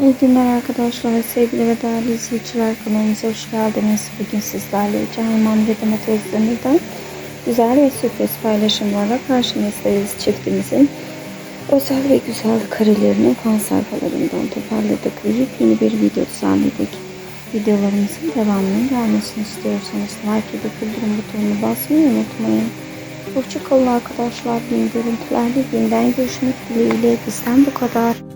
İyi günler arkadaşlar, sevgili ve değerli izleyiciler kanalımıza hoş geldiniz. Bugün sizlerle Cahilman ve Demet Özdemir'den güzel ve sürpriz paylaşımlarla karşınızdayız. Çiftimizin özel ve güzel karelerini fan sayfalarından toparladık ve yeni bir video düzenledik. Videolarımızın devamının gelmesini istiyorsanız like edip bildirim butonuna basmayı unutmayın. Hoşçakalın arkadaşlar. Yeni görüntülerde yeniden görüşmek dileğiyle bizden bu kadar.